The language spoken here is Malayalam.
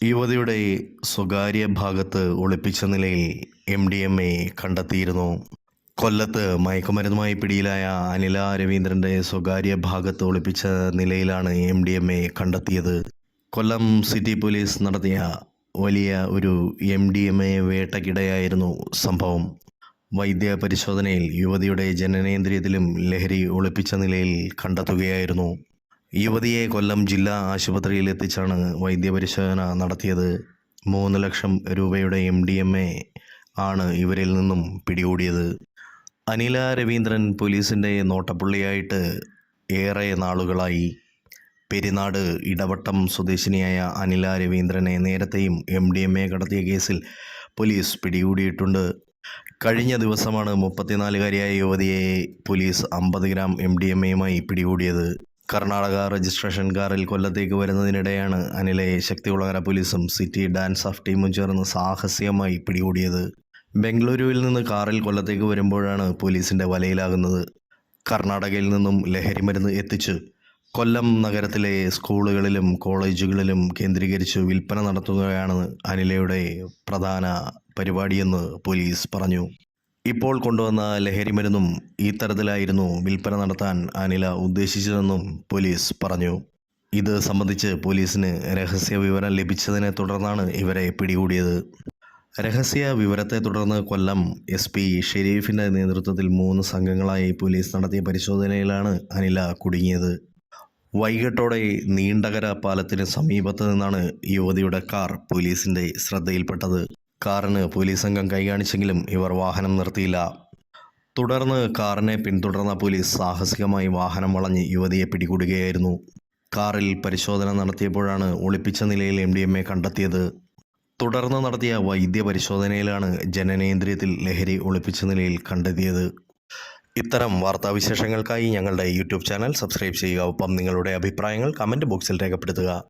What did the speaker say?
യുവതിയുടെ സ്വകാര്യ ഭാഗത്ത് ഒളിപ്പിച്ച നിലയിൽ എം ഡി എം എ കണ്ടെത്തിയിരുന്നു. കൊല്ലത്ത് മയക്കുമരുന്നുമായി പിടിയിലായ അനില രവീന്ദ്രന്റെ സ്വകാര്യ ഭാഗത്ത് ഒളിപ്പിച്ച നിലയിലാണ് എം ഡി എം എ കണ്ടെത്തിയത്. കൊല്ലം സിറ്റി പോലീസ് നടത്തിയ വലിയ ഒരു എം ഡി എം എ വേട്ടക്കിടയായിരുന്നു സംഭവം. വൈദ്യ പരിശോധനയിൽ യുവതിയുടെ ജനനേന്ദ്രിയത്തിലും ലഹരി ഒളിപ്പിച്ച നിലയിൽ കണ്ടെത്തുകയായിരുന്നു. യുവതിയെ കൊല്ലം ജില്ലാ ആശുപത്രിയിൽ എത്തിച്ചാണ് വൈദ്യപരിശോധന നടത്തിയത്. മൂന്ന് ലക്ഷം രൂപയുടെ എം ഡി എം എ ആണ് ഇവരിൽ നിന്നും പിടികൂടിയത്. അനില രവീന്ദ്രൻ പോലീസിന്റെ നോട്ടപ്പുള്ളിയായിട്ട് ഏറെ നാളുകളായി. പെരിനാട് ഇടവട്ടം സ്വദേശിനിയായ അനില രവീന്ദ്രനെ നേരത്തെയും എം ഡി എം എ കടത്തിയ കേസിൽ പോലീസ് പിടികൂടിയിട്ടുണ്ട്. കഴിഞ്ഞ ദിവസമാണ് മുപ്പത്തിനാലുകാരിയായ യുവതിയെ പോലീസ് അമ്പത് ഗ്രാം എം ഡി എം എയുമായി പിടികൂടിയത്. കർണാടക രജിസ്ട്രേഷൻ കാറിൽ കൊല്ലത്തേക്ക് വരുന്നതിനിടെയാണ് അനിലയെ ശക്തികുളങ്ങര പോലീസും സിറ്റി ഡാൻസ് ഓഫ് ടീമും ചേർന്ന് സാഹസികമായി പിടികൂടിയത്. ബംഗളൂരുവിൽ നിന്ന് കാറിൽ കൊല്ലത്തേക്ക് വരുമ്പോഴാണ് പോലീസിന്റെ വലയിലാകുന്നത്. കർണാടകയിൽ നിന്നും ലഹരിമരുന്ന് എത്തിച്ച് കൊല്ലം നഗരത്തിലെ സ്കൂളുകളിലും കോളേജുകളിലും കേന്ദ്രീകരിച്ച് വിൽപ്പന നടത്തുകയാണ് അനിലയുടെ പ്രധാന പരിപാടിയെന്ന് പോലീസ് പറഞ്ഞു. ഇപ്പോൾ കൊണ്ടുവന്ന ലഹരിമരുന്നും ഈ തരത്തിലായിരുന്നു വിൽപ്പന നടത്താൻ അനില ഉദ്ദേശിച്ചതെന്നും പോലീസ് പറഞ്ഞു. ഇത് സംബന്ധിച്ച് പോലീസിന് രഹസ്യ വിവരം ലഭിച്ചതിനെ തുടർന്നാണ് ഇവരെ പിടികൂടിയത്. രഹസ്യ വിവരത്തെ തുടർന്ന് കൊല്ലം എസ് പി ഷെരീഫിന്റെ നേതൃത്വത്തിൽ മൂന്ന് സംഘങ്ങളായി പോലീസ് നടത്തിയ പരിശോധനയിലാണ് അനില കുടുങ്ങിയത്. വൈകിട്ടോടെ നീണ്ടകര പാലത്തിന് സമീപത്ത് നിന്നാണ് യുവതിയുടെ കാർ പോലീസിന്റെ ശ്രദ്ധയിൽപ്പെട്ടത്. കാറിന് പോലീസ് സംഘം കൈകാണിച്ചെങ്കിലും ഇവർ വാഹനം നിർത്തിയില്ല. തുടർന്ന് കാറിനെ പിന്തുടർന്ന പോലീസ് സാഹസികമായി വാഹനം വളഞ്ഞ് യുവതിയെ പിടികൂടുകയായിരുന്നു. കാറിൽ പരിശോധന നടത്തിയപ്പോഴാണ് ഒളിപ്പിച്ച നിലയിൽ എം ഡി എം എ കണ്ടെത്തിയത്. തുടർന്ന് നടത്തിയ വൈദ്യ പരിശോധനയിലാണ് ജനനേന്ദ്രിയത്തിൽ ലഹരി ഒളിപ്പിച്ച നിലയിൽ കണ്ടെത്തിയത്. ഇത്തരം വാർത്താവിശേഷങ്ങൾക്കായി ഞങ്ങളുടെ യൂട്യൂബ് ചാനൽ സബ്സ്ക്രൈബ് ചെയ്യുക. ഒപ്പം നിങ്ങളുടെ അഭിപ്രായങ്ങൾ കമന്റ് ബോക്സിൽ രേഖപ്പെടുത്തുക.